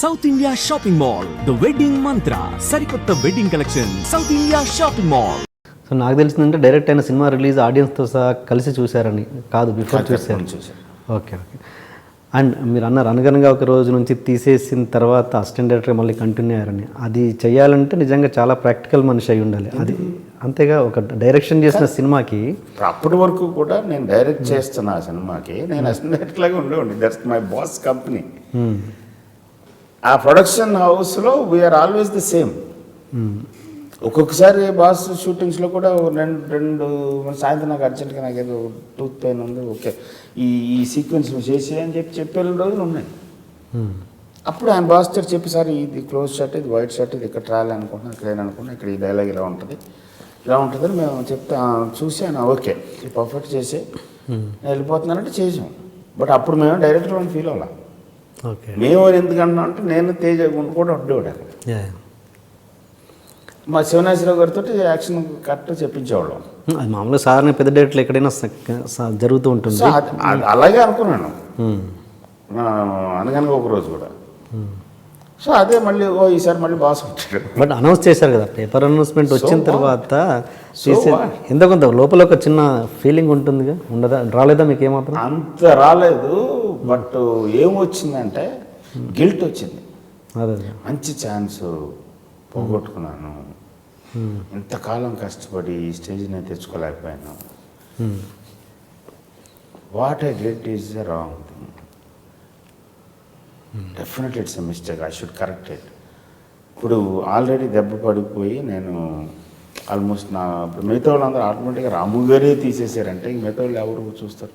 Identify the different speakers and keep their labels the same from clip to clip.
Speaker 1: South India shopping mall the wedding Mantra సరికొత్త wedding collection South India shopping mall
Speaker 2: so నాకు తెలిసిందంటే direct అయిన cinema release ఆడియన్స్తో సహా కలిసి చూశారని కాదు బిఫోర్ చూశారు.
Speaker 3: చూశాను
Speaker 2: ఓకే ఓకే అండ్ మీరు అన్నారు అనగనగా ఒక రోజు నుంచి తీసేసిన తర్వాత అసిస్టెంట్ డైరెక్టర్ మళ్ళీ కంటిన్యూ అయ్యారని. అది చేయాలంటే నిజంగా చాలా ప్రాక్టికల్ మనిషి అయి ఉండాలి. అది అంతేగా ఒక డైరెక్షన్ చేసిన సినిమాకి
Speaker 3: అప్పటి వరకు కూడా నేను డైరెక్ట్ చేస్తున్న ఆ సినిమాకి నేను అసిస్టెంట్ లాగా ఉండేవాడిని. That's my boss company. ఆ ప్రొడక్షన్ హౌస్లో వీఆర్ ఆల్వేస్ ది సేమ్ ఒక్కొక్కసారి బాస్ షూటింగ్స్లో కూడా రెండు రెండు సాయంత్రం నాకు అర్జెంట్గా నాకు ఏదో టూత్ పెయిన్ ఉంది ఓకే ఈ ఈ సీక్వెన్స్ నువ్వు చేసే అని చెప్పి చెప్పే రోజులు ఉన్నాయి. అప్పుడు ఆయన బాస్ గారు చెప్పి సార్ ఇది క్లోజ్ షర్ట్ ఇది వైట్ షర్ట్ ఇది ఇక్కడ ట్రాయల్ అనుకుంటున్నాను ఇక్కడ అనుకుంటున్నా ఇక్కడ ఈ డైలాగ్ ఇలా ఉంటుంది ఇలా ఉంటుందని మేము చెప్తా చూసి ఆయన ఓకే పర్ఫెక్ట్ చేసి నేను వెళ్ళిపోతున్నానంటే చేసాం. బట్ అప్పుడు మేము డైరెక్టర్ ఫీల్ అవ్వాలి? మేము ఎందుకంటున్నాం అంటే నేను తేజ గుండు కూడా ఉండేవాడు అక్కడ. మా శివనాశ్వరరావు గారితో యాక్షన్ కరెక్ట్ చెప్పించేవాళ్ళం.
Speaker 2: అది మామూలుగా సాధారణ పెద్ద డేట్లు ఎక్కడైనా జరుగుతూ ఉంటుంది.
Speaker 3: అలాగే అనుకున్నాను
Speaker 2: మ్మ్.
Speaker 3: ఆ, అనగనగా ఒక రోజు కూడా. సో అదే మళ్ళీ ఓ ఈసారి మళ్ళీ బాస్ ఉంటాడు.
Speaker 2: బట్ అనౌన్స్ చేశారు కదా పేపర్ అనౌన్స్మెంట్ వచ్చిన? తర్వాత? ఎంత కొంత లోపల ఒక చిన్న ఫీలింగ్ ఉంటుందిగా? ఉండదా? రాలేదా మీకు ఏమాత్రం?
Speaker 3: అంత రాలేదు. బట్ ఏమొచ్చిందంటే గిల్ట్ వచ్చింది. మంచి ఛాన్స్ పోగొట్టుకున్నాను. ఇంతకాలం కష్టపడి ఈ స్టేజ్ నేను తెచ్చుకోలేకపోయాను. What I did is the wrong thing. Definite it's a mistake. I should correct it. ఇప్పుడు ఆల్రెడీ దెబ్బ పడిపోయి నేను ఆల్మోస్ట్ నా మిగతా వాళ్ళందరూ ఆటోమేటిక్గా రాము గారే తీసేశారంటే ఇంక మిగతా వాళ్ళు ఎవరు చూస్తారు?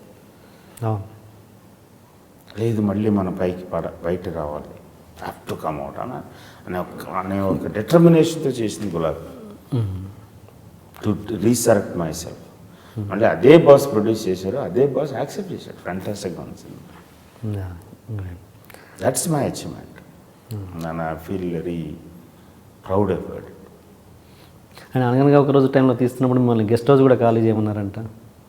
Speaker 3: లేదు మళ్ళీ మన పైకి పడ బయట రావాలి. హ్యావ్ టు కమ్ అవుట్ అన్న అనే ఒక అనే ఒక డిటర్మినేషన్తో చేసింది gulab. To resurrect myself మళ్ళీ అదే బాస్ ప్రొడ్యూస్ చేశారు అదే బాస్ యాక్సెప్ట్ చేశాడు. ఫ్యాంటాస్టిక్ ఉంది సినిమా. దట్స్ మై అచీవ్మెంట్ నేను I feel very proud about
Speaker 2: and అనగనగా ఒక రోజు టైంలో తీస్తున్నప్పుడు మిమ్మల్ని గెస్ట్ హౌస్ కూడా ఖాళీ చేయమన్నారంట.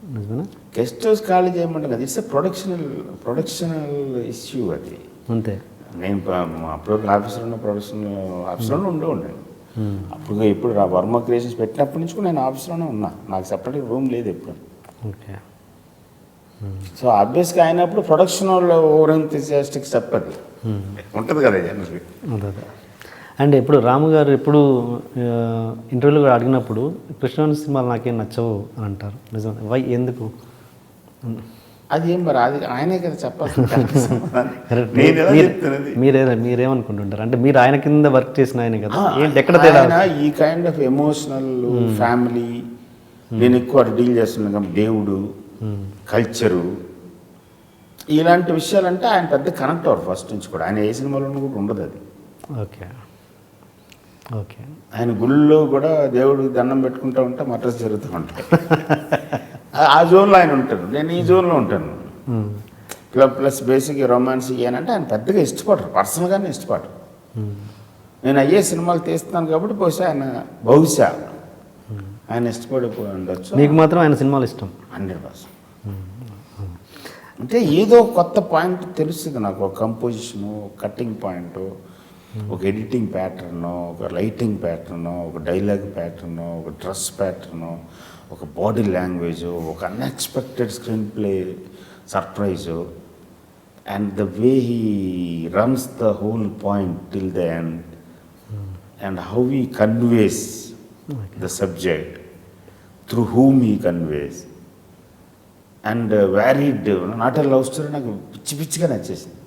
Speaker 2: నిజమేనా?
Speaker 3: గెస్ట్ హౌస్ ఖాళీ చేయమంటే కదా. ఇట్స్ ప్రొడక్షనల్ ప్రొడక్షనల్ ఇష్యూ అది.
Speaker 2: అంతే.
Speaker 3: నేను అప్పుడు ఆఫీసర్ ఉన్న ప్రొడక్షన్ ఆఫీస్లోనే ఉండే ఉండాను అప్పుడు ఇప్పుడు వర్మ క్రియేషన్స్ పెట్టినప్పటి నుంచి కూడా నేను ఆఫీస్లోనే ఉన్నా. నాకు సపరేట్ రూమ్ లేదు ఎప్పుడు.
Speaker 2: ఓకే.
Speaker 3: సో ఆబ్వియస్గా అయినప్పుడు ప్రొడక్షన్ వాళ్ళు ఓవర్ ఎంతజియాస్టిక్ స్టెప్ అది ఉంటుంది కదా జనరల్గా
Speaker 2: అండ్ ఇప్పుడు రాము గారు ఎప్పుడు ఇంటర్వ్యూలో కూడా అడిగినప్పుడు కృష్ణవాణి సినిమాలు నాకేం నచ్చవు అని అంటారు. నిజం. వై ఎందుకు?
Speaker 3: అది ఏం మరి? అది ఆయనే కదా చెప్పాల్సింది ఎలా
Speaker 2: మీరు- మీరేమనుకుంటుంటారు? అంటే మీరు ఆయన కింద వర్క్ చేసిన ఆయన కదా. ఏంటి ఎక్కడ తేడా
Speaker 3: ఈ కైండ్ ఆఫ్ ఎమోషనల్ ఫ్యామిలీ నేను ఎక్కువ డీల్ చేస్తున్నాను కాబట్టి దేవుడు కల్చరు ఇలాంటి విషయాలంటే ఆయన పెద్ద కనెక్ట్ అవ్వరు ఫస్ట్ నుంచి కూడా. ఆయన ఏ సినిమాలోనూ కూడా ఉండదు అది.
Speaker 2: ఓకే. ఓకే.
Speaker 3: ఆయన గుళ్ళో కూడా దేవుడికి దండం పెట్టుకుంటూ ఉంటే మటర్స్ జరుగుతూ ఉంటాయి ఆ- జోన్లో ఆయన ఉంటాడు. నేను ఈ జోన్లో ఉంటాను. ప్లస్ ప్లస్ బేసిక్ రొమాన్స్ ఇయ్యానంటే ఆయన పెద్దగా ఇష్టపడరు. పర్సనల్గానే ఇష్టపడరు. నేను అయ్యే సినిమాలు తీస్తున్నాను కాబట్టి బహుశా ఆయన బహుశా ఆయన ఇష్టపడిపోయి ఉండొచ్చు.
Speaker 2: మీకు మాత్రం ఆయన సినిమాలు ఇష్టం.
Speaker 3: Hundred percent. అంటే ఏదో కొత్త పాయింట్ తెలుస్తుంది నాకు. ఒక కంపోజిషను కట్టింగ్ పాయింట్ ఒక ఎడిటింగ్ ప్యాటర్ను ఒక లైటింగ్ ప్యాటర్ను ఒక డైలాగ్ ప్యాటర్ను ఒక డ్రెస్ ప్యాటర్ను ఒక బాడీ లాంగ్వేజ్ ఒక unexpected screenplay surprise and the way he runs the whole point till the end and how he conveys the subject through whom he conveys and varied not love story నాకు పిచ్చి పిచ్చిగా నచ్చేసింది.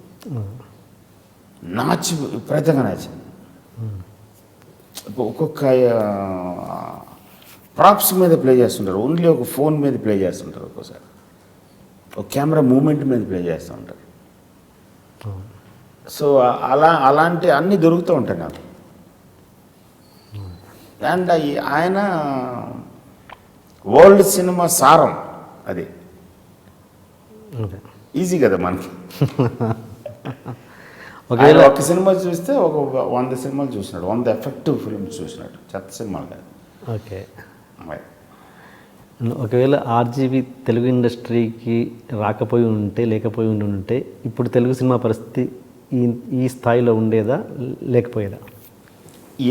Speaker 3: నాచి విపరీతంగా నచ్చింది ఒక్కొక్క props మీద play చేస్తుంటారు. Only ఒక ఫోన్ మీద ప్లే చేస్తుంటారు ఒక్కోసారి. ఒక కెమెరా మూమెంట్ మీద ప్లే చేస్తూ ఉంటారు. సో అలా అలాంటి అన్నీ దొరుకుతూ ఉంటాయి నాకు. అండ్ ఆయన వరల్డ్ సినిమా సారం అది. ఈజీ కదా మనకి.
Speaker 2: ఒకవేళ
Speaker 3: ఒక సినిమా చూస్తే ఒక వంద సినిమాలు చూసినాడు వంద ఎఫెక్టివ్ ఫిల్మ్స్ చూసినాడు చెత్త సినిమాలు కాదు.
Speaker 2: ఓకే. ఒకవేళ ఆర్జీవి తెలుగు ఇండస్ట్రీకి రాకపోయి ఉంటే లేకపోయి ఉండి ఉంటే ఇప్పుడు తెలుగు సినిమా పరిస్థితి ఈ ఈ స్థాయిలో ఉండేదా లేకపోయేదా?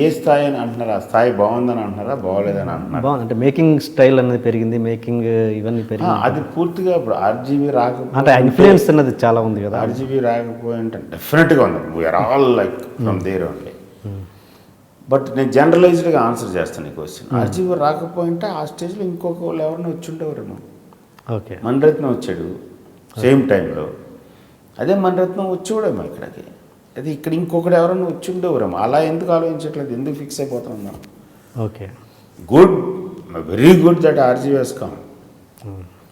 Speaker 3: ఏ స్థాయి అని అంటున్నారా? ఆ స్థాయి బాగుందని అంటున్నారా? బాగోలేదని అంటున్నారా?
Speaker 2: బాగుంది. అంటే మేకింగ్ స్టైల్ అనేది పెరిగింది మేకింగ్ ఇవన్నీ పెరిగింది.
Speaker 3: అది పూర్తిగా ఇప్పుడు ఆర్జీబీ
Speaker 2: అంటే
Speaker 3: రాకపోతే
Speaker 2: ఇన్ఫ్లుయెన్స్ అన్నది చాలా ఉంది కదా.
Speaker 3: ఆర్జీబీ రాకపోయి అంటే డెఫినెట్గా ఉంది. We're all like from there only but నేను జనరలైజ్డ్గా ఆన్సర్ చేస్తాను ఈ క్వశ్చన్ ఆర్జీబీ రాకపోయింటే ఆ స్టేజ్లో ఇంకొక వాళ్ళు ఎవరైనా వచ్చి ఉండేవారేమో.
Speaker 2: ఓకే
Speaker 3: మణిరత్నం వచ్చాడు సేమ్ టైంలో అదే మణిరత్నం వచ్చేవాడేమో ఇక్కడికి. అది ఇక్కడ ఇంకొకటి ఎవరైనా వచ్చి ఉండేవారేమో అలా ఎందుకు ఆలోచించట్లేదు? ఎందుకు ఫిక్స్ అయిపోతున్నాం మనం?
Speaker 2: Okay.
Speaker 3: Good very good that RGB he's come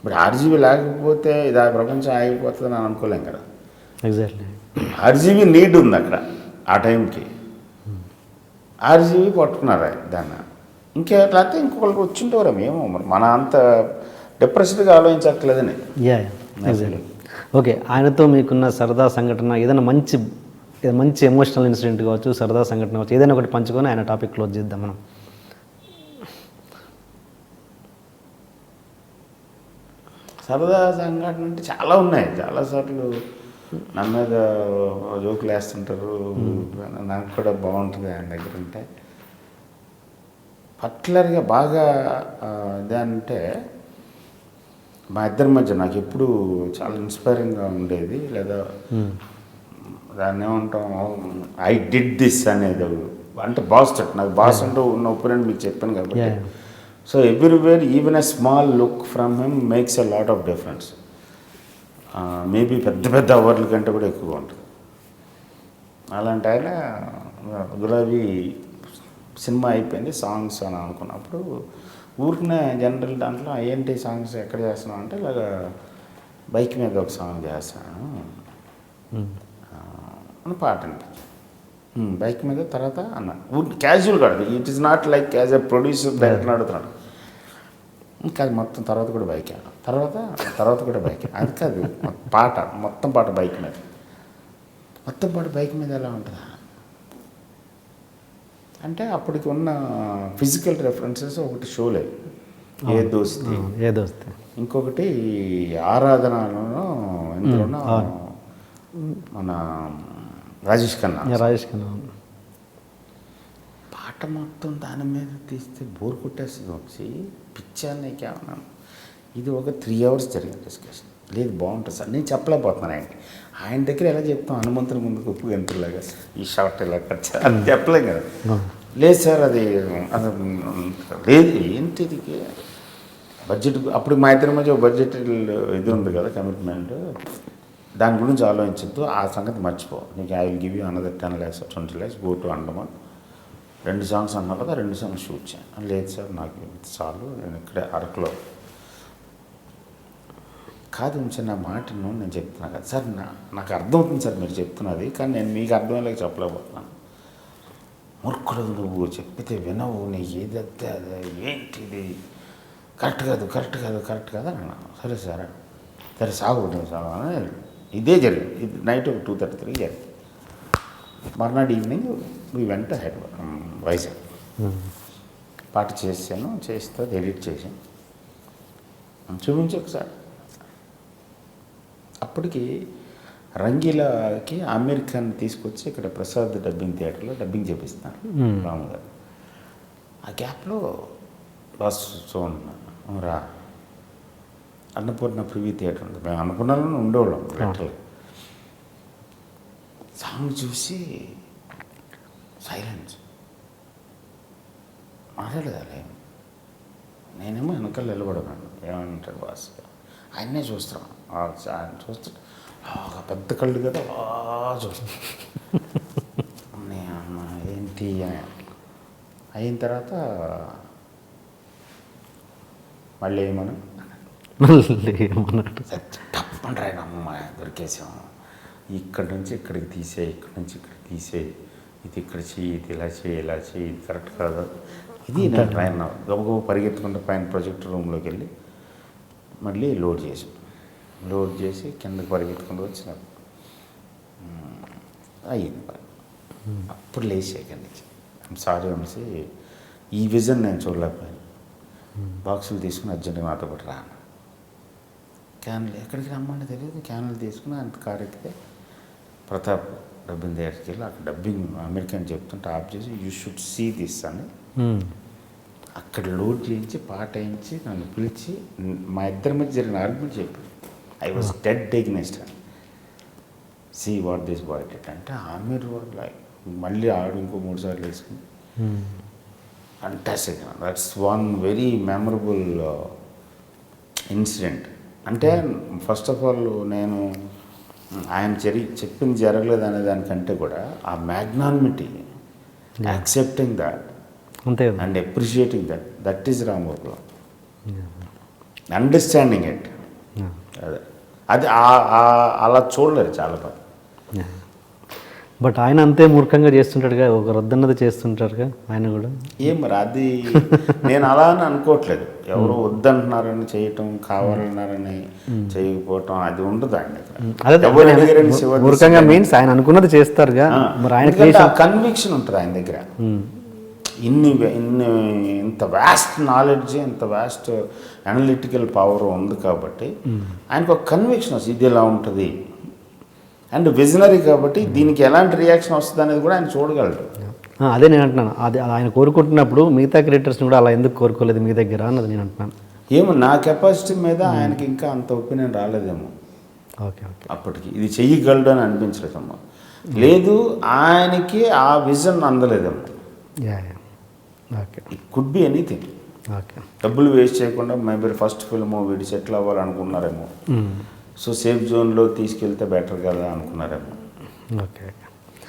Speaker 3: but RGB లేకపోతే ఇది ఆ ప్రపంచం ఆగిపోతుంది అని అనుకోలేం కదా?
Speaker 2: ఎగ్జాక్ట్లీ
Speaker 3: ఆర్జీబీ నీడ్ ఉంది అక్కడ ఆ టైంకి. ఆర్జీబీ పట్టుకున్నారు ఆయన దాన్ని. ఇంకే లేకపోతే ఇంకొకరికి వచ్చింటారు ఏమో మరి మన అంత డిప్రెస్డ్గా ఆలోచించట్లేదని.
Speaker 2: యా ఓకే ఆయనతో మీకున్న సరదా సంఘటన ఏదైనా మంచి మంచి ఎమోషనల్ ఇన్సిడెంట్ కావచ్చు సరదా సంఘటన కావచ్చు ఏదైనా ఒకటి పంచుకొని ఆయన టాపిక్ క్లోజ్ చేద్దాం మనం.
Speaker 3: సరదా సంఘటన అంటే చాలా ఉన్నాయి. చాలాసార్లు నా మీద జోకులు వేస్తుంటారు. నాకు కూడా బాగుంటుంది ఆయన దగ్గర ఉంటే. పర్టికులర్గా బాగా ఇదంటే మా ఇద్దరి మధ్య నాకు ఎప్పుడు చాలా ఇన్స్పైరింగ్గా ఉండేది. లేదా దాన్ని ఏమంటాం ఐ డిడ్ దిస్ అనేది అంటే బాస్ తట్ నాకు బాస్ అంటూ ఉన్న ఒపీనియన్ మీకు చెప్పాను కాబట్టి. So everywhere even a small look from him makes a lot of difference maybe పెద్ద పెద్ద అవార్డుల కంటే కూడా ఎక్కువగా ఉంటుంది. అలాంటి ఆయన గులాబీ సినిమా అయిపోయింది సాంగ్స్ అని అనుకున్నప్పుడు ఊరికనే జనరల్ దాంట్లో ఏంటి సాంగ్స్ ఎక్కడ చేస్తున్నావు అంటే ఇలాగ బైక్ మీద ఒక సాంగ్ చేస్తాను. ఆ, అని పాట అనిపించింది "ఉమ్, బైక్ మీద తర్వాత అన్న. క్యాజువల్ కాదు. It is not like as a producer director అడుగుతున్నాడు ఇంకా అది మొత్తం తర్వాత కూడా బైక్ తర్వాత తర్వాత కూడా బైక్. అది కాదు పాట మొత్తం పాట బైక్ మీద. మొత్తం పాట బైక్ మీద ఎలా ఉంటుందా? అంటే అప్పటికి ఉన్న ఫిజికల్ రెఫరెన్సెస్ ఒకటి షోలే ఏ దోస్తి.
Speaker 2: ఏదో వస్తే
Speaker 3: ఇంకొకటి ఆరాధనలోనూ ఇందులోనూ మన రాజేష్ ఖన్నా.
Speaker 2: రాజేష్ ఖన్నా.
Speaker 3: పాట మొత్తం దాని మీద తీస్తే బోర్ కొట్టేస్తుంది వచ్చి. పిచ్చాను నీకేమన్నా ఇది ఒక త్రీ అవర్స్ జరిగిన డిస్కషన్ లేదు బాగుంటుంది సార్. నేను చెప్పలేకపోతున్నాను ఆయనకి. ఆయన దగ్గర ఎలా చెప్తాం? హనుమంతుని ముందుకు ఉప్పు గంతులాగా ఈ షార్ట్ ఇలా కట్ చేయాలి. అది చెప్పలేం కదా. లేదు సార్ అది అది లేదు. ఏంటిది బడ్జెట్ అప్పుడు మా ఇద్దరి మధ్య బడ్జెట్ ఇది ఉంది కదా కమిట్మెంట్ దాని గురించి ఆలోచించద్దు ఆ సంగతి మర్చిపో. నీకు I will give you another ten lakhs twenty lakhs go to Andaman రెండు సాంగ్స్ అన్నారు కదా రెండు సాంగ్స్ షూట్ చేయను లేదు సార్ నాకు చాలు నేను ఇక్కడే అరకులో. కాదు చిన్న మాటను నేను చెప్తున్నా కదా. సార్ నా నాకు అర్థమవుతుంది సార్ మీరు చెప్తున్నది కానీ నేను మీకు అర్థమయ్యేలాగా చెప్పలేకపోతున్నాను. మూర్ఖుడు నువ్వు చెప్పితే వినవు నీకు ఏదైతే అదే ఏంటిది? కరెక్ట్ కాదు కరెక్ట్ కాదు కరెక్ట్ కాదు అని అన్నాను. సరే సార్ సరే సాగు నువ్వు సాగు అని ఇదే జరిగింది. ఇది నైట్ టూ థర్టీ త్రీ జరిగింది. మర్నాడు evening we went head Vizag పాట చేశాను చేస్తే ఎడిట్ చేశాను. చూపించి ఒకసారి. అప్పటికి రంగీలాకి ఆమీర్ ఖాన్ తీసుకొచ్చి ఇక్కడ ప్రసాద్ డబ్బింగ్ థియేటర్లో డబ్బింగ్ చేపిస్తాను రాము గారు ఆ గ్యాప్లో బాస్ సోన్ రా. అన్నపూర్ణ ప్రివ్యూ థియేటర్ ఉంది. మేము అన్నపూర్ణలోనే ఉండేవాళ్ళం థియేటర్లో సాంగ్ చూసి సైలెన్స్ మాట్లాడదాలే నేనేమో వెనకాల నిలబడమాను ఏమంటాడు బాస్ ఆయన్నే చూస్తున్నాను ఆయన చూస్తూ ఒక పెద్ద కళ్ళు కదా బాగా చూస్తాను నేను ఏంటి అని. అయిన తర్వాత మళ్ళీ ఏమను
Speaker 2: ఏమన్నాడు?
Speaker 3: అమ్మ దొరికేసాము ఇక్కడి నుంచి ఇక్కడికి తీసే ఇక్కడి నుంచి ఇక్కడికి తీసే. ఇది ఇక్కడ చెయ్యి ఇది ఇలా చేయి ఇలా చేయి ఇది కరెక్ట్ కాదు. ఇది పైన గబగబ పరిగెత్తుకుంటే పైన ప్రొజెక్టర్ రూమ్లోకి వెళ్ళి మళ్ళీ లోడ్ చేసాం లోడ్ చేసి కిందకి పరిగెత్తుకుంటూ వచ్చిన. అయ్యింది అప్పుడు లేచి ఇక్కడి నుంచి సారీ వంశీ ఈ విజన్ నేను చూడలేకపోయాను. బాక్సులు తీసుకుని అర్జెంటుగా నాతో పాటు రాను. క్యాన్లు ఎక్కడికి రమ్మంటే తెలియదు. క్యాన్లు తీసుకుని అంత కారు ఎక్కితే ప్రతాప్ డబ్బింగ్ దగ్గరికి వెళ్ళి అక్కడ డబ్బింగ్ అమెరికన్ చెప్తుంటే ఆఫ్ చేసి యూ షుడ్ సీ దిస్ అని. అక్కడ లోడ్ చేయించి పాట వేయించి నన్ను పిలిచి మా ఇద్దరి మధ్య జరిగిన ఆర్గ్యుమెంట్ చెప్పి. I was dead against see what this boy did అంటే ఆమెర్ లైక్ మళ్ళీ ఆడు ఇంకో మూడు సార్లు వేసుకుని. Fantastic that's one very memorable incident అంటే ఫస్ట్ ఆఫ్ ఆల్ నేను ఆయన జరి చెప్పింది జరగలేదు అనే దానికంటే కూడా ఆ మ్యాగ్నానిమిటీ యాక్సెప్టింగ్ దట్
Speaker 2: అంతే
Speaker 3: and appreciating that that is Ramgopal understanding it. అదే. అది అలా చూడలేరు చాలా మంది
Speaker 2: బట్ ఆయన అంతే మూర్ఖంగా చేస్తుంటాడుగా ఒక రద్దన్నది చేస్తుంటారుగా ఆయన కూడా.
Speaker 3: ఏం మరి అది నేను అలా అని అనుకోవట్లేదు. ఎవరో వద్దంటున్నారని చేయటం కావాలన్నారని చేయకపోవటం అది ఉండదు ఆయన
Speaker 2: మూర్ఖంగా మీన్స్ ఆయన అనుకున్నది చేస్తారుగా. మరి ఆయన
Speaker 3: కన్విక్షన్ ఉంటుంది ఆయన దగ్గర. ఇన్ని ఇన్ని ఇంత వ్యాస్ట్ నాలెడ్జ్ ఇంత వ్యాస్ట్ అనలిటికల్ పవర్ ఉంది కాబట్టి ఆయనకు ఒక కన్విక్షన్ వస్తుంది ఇది ఎలా ఉంటుంది? అండ్ విజనరీ కాబట్టి దీనికి ఎలాంటి రియాక్షన్ వస్తుంది అనేది కూడా ఆయన చూడగలడు.
Speaker 2: ఆ, అదే నేను అంటున్నాను. అది ఆయన కోరుకుంటున్నప్పుడు మిగతా క్రియేటర్స్ని కూడా అలా ఎందుకు కోరుకోలేదు మీ దగ్గర అన్నది నేను అంటున్నాను.
Speaker 3: ఏమో నా కెపాసిటీ మీద ఆయనకి ఇంకా అంత ఒపీనియన్ రాలేదేమో.
Speaker 2: Okay okay.
Speaker 3: అప్పటికి ఇది చెయ్యగలడు అని అనిపించలేదమ్మా. లేదు ఆయనకి ఆ vision అందలేదేమో
Speaker 2: yeah yeah okay
Speaker 3: could be anything
Speaker 2: okay
Speaker 3: డబ్బులు వేస్ట్ చేయకుండా మేబీ ఫస్ట్ ఫిల్మ్ వీడి సెటిల్ అవ్వాలనుకున్నారేమో. సో సేఫ్ జోన్లో తీసుకెళ్తే బెటర్ కదా అనుకున్నారేమో.
Speaker 2: Okay okay